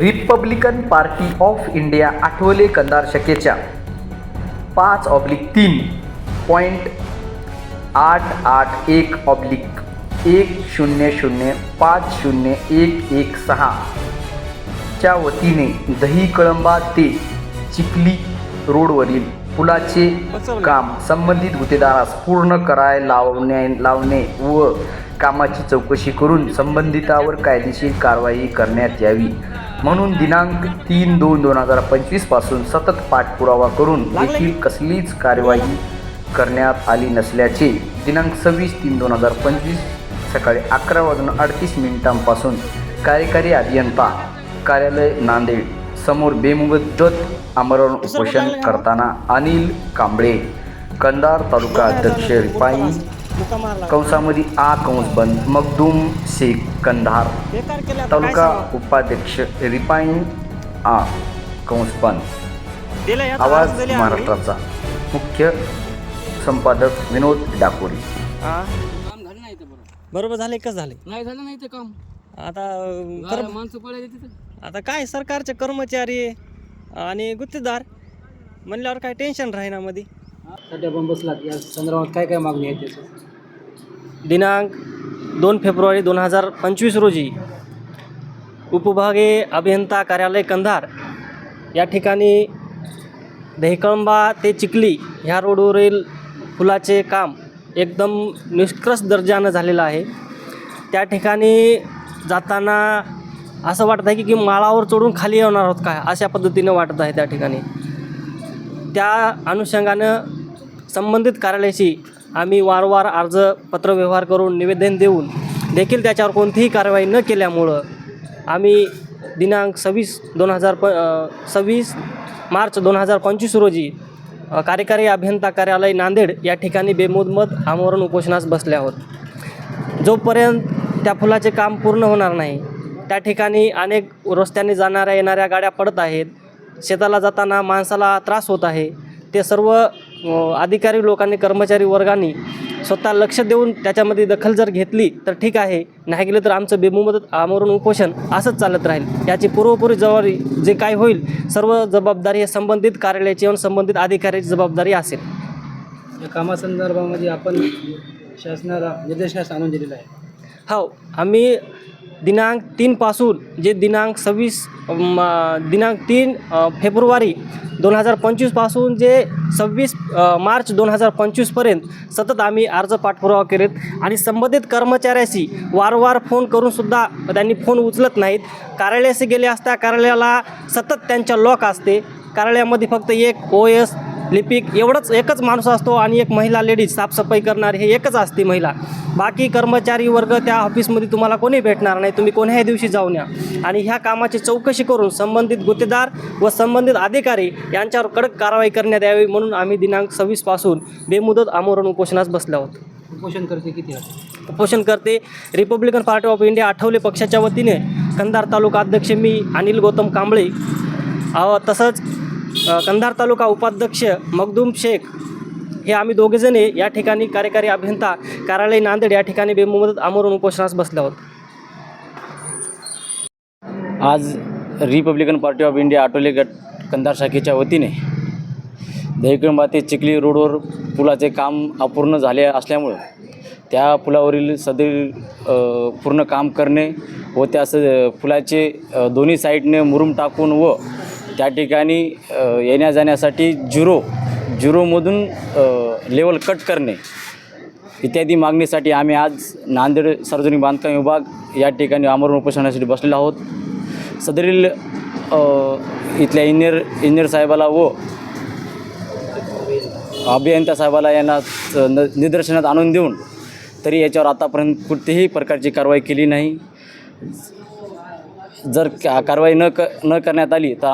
Republican Party of India Athawale Kandhar शकेच्या पाच oblique तीन. Point आठ आठ एक ऑब्लिक एक शून्य शून्य पाच शून्य एक एक सहा. च्या वतीने दही कळंबा ते चिखली रोडवरील पुलाचे काम संबंधित गुत्तेदारास पूर्ण कराय लावणे लावणे व कामाची चौकशी करून संबंधितावर कायदेशीर कारवाई करण्यात यावी. म्हणून दिनांक तीन दोन दोन हजार पंचवीसपासून सतत पाठपुरावा करून देखील कसलीच कार्यवाही करण्यात आली नसल्याचे दिनांक सव्वीस तीन दोन हजार पंचवीस सकाळी अकरा वाजून अडतीस मिनिटांपासून कार्यकारी अभियंता कार्यालय नांदेड समोर बेमुदत आमरण उपोषण करताना अनिल कांबळे कंदार तालुका अध्यक्ष रिपाई कंसामध्ये आ कंस बंद मखदूम शेख कंधार. तालुका? उपाध्यक्ष रिपाईन आ कंस बंद आवाज. महाराष्ट्राचा. मुख्य संपादक विनोद डाकोरी. काम झालं नाही ते बरोबर झाले कसं झाले. नाही झालं नाही ते काम. आता माणसं पळायला तिथं. आता काय सरकारचे कर्मचारी आणि गुत्तेदार म्हणल्यावर काय टेन्शन राहीना मध्ये सध्या पण बसलात या संदर्भात काय काय मागणी आहे त्याचं? दिनांक दोन फेब्रुवारी दोन हजार पंचवीस रोजी उपविभागीय अभियंता कार्यालय कंधार या ठिकाणी दहिकळंबा ते चिखली ह्या रोडवरील पुलाचे काम एकदम निष्कृष्ट दर्जानं झालेलं आहे. त्या ठिकाणी जाताना असं वाटत आहे की की माळावर चढून खाली येणार आहोत काय अशा पद्धतीनं वाटत आहे त्या ठिकाणी. त्या अनुषंगानं संबंधित कार्यालयाशी आम्ही वारंवार अर्ज पत्रव्यवहार करून निवेदन देऊन देखील त्याच्यावर कोणतीही कारवाई न केल्यामुळं आम्ही दिनांक सव्वीस दोन हजार प सव्वीस मार्च दोन हजार पंचवीस रोजी कार्यकारी अभियंता कार्यालय नांदेड या ठिकाणी बेमुदमत आमरण उपोषणास बसले आहोत. जोपर्यंत त्या फुलाचे काम पूर्ण होणार नाही त्या ठिकाणी अनेक रस्त्याने जाणाऱ्या येणाऱ्या गाड्या पडत आहेत शेताला जाताना माणसाला त्रास होत आहे ते सर्व अधिकारी लोकांनी कर्मचारी वर्गांनी स्वतः लक्ष देऊन त्याच्यामध्ये दखल जर घेतली तर ठीक आहे. नाही गेलं तर आमचं बेमुदत आमरण उपोषण असंच चालत राहील. याची पूर्वपूर्वी जबाबदारी जे काय होईल सर्व जबाबदारी हे संबंधित कार्यालयाची आणि संबंधित अधिकाऱ्याची जबाबदारी असेल. या कामासंदर्भामध्ये आपण शासनाला निर्देशास आणून दिलेला आहे? हो आम्ही दिनांक तीनपासून जे दिनांक सव्वीस दिनांक तीन फेब्रुवारी दोन हजार पंचवीसपासून जे सव्वीस मार्च दोन हजार पंचवीसपर्यंत सतत आम्ही अर्ज पाठपुरावा करत आणि संबंधित कर्मचाऱ्याशी वारंवार फोन करूनसुद्धा त्यांनी फोन उचलत नाहीत. कार्यालयाशी गेले असता कार्यालयाला सतत त्यांच्या लॉक असते. कार्यालयामध्ये फक्त एक ओ एस लिपिक एवढंच एकच माणूस असतो आणि एक महिला लेडीज साफसफाई करणारी हे एकच असते महिला. बाकी कर्मचारी वर्ग त्या ऑफिसमध्ये तुम्हाला कोणी भेटणार नाही तुम्ही कोण्याही दिवशी जाऊन या. आणि ह्या कामाची चौकशी करून संबंधित गुत्तेदार व संबंधित अधिकारी यांच्यावर कडक कारवाई करण्यात यावी म्हणून आम्ही दिनांक सव्वीसपासून बेमुदत आमरण उपोषणास बसले आहोत. उपोषण करते किती उपोषण करते Republican Party of India Athawale पक्षाच्या वतीने कंधार तालुका अध्यक्ष मी अनिल गौतम कांबळे. तसंच कंधार तालुका उपाध्यक्ष मखदूम शेख हे आम्ही दोघेजणे या ठिकाणी कार्यकारी अभियंता कार्यालय नांदेड या ठिकाणी बेमुदत आमरण उपोषणास बसले आहोत. आज Republican Party of India Athawale गट कंधार शाखेच्या वतीने दहिकंबा ते चिखली रोडवर पुलाचे काम अपूर्ण झाले असल्यामुळं त्या पुलावरील सदरील पूर्ण काम करणे व त्या स पुलाचे दोन्ही साईडने मुरुम टाकून व त्या ठिकाणी येण्याजाण्यासाठी येण्या जाण्यासाठी लेवल कट करणे इत्यादी मागणीसाठी आम्ही आज नांदेड सार्वजनिक बांधकाम विभाग या ठिकाणी आमरण उपोषणासाठी बसलेलो आहोत. सदरील इथल्या इंजिनियर इंजिनियर साहेबाला व अभियंता साहेबाला यांना न निदर्शनात आणून देऊन तरी याच्यावर आतापर्यंत कुठलीही प्रकारची कारवाई केली नाही. जर का कारवाई न क न करण्यात आली तर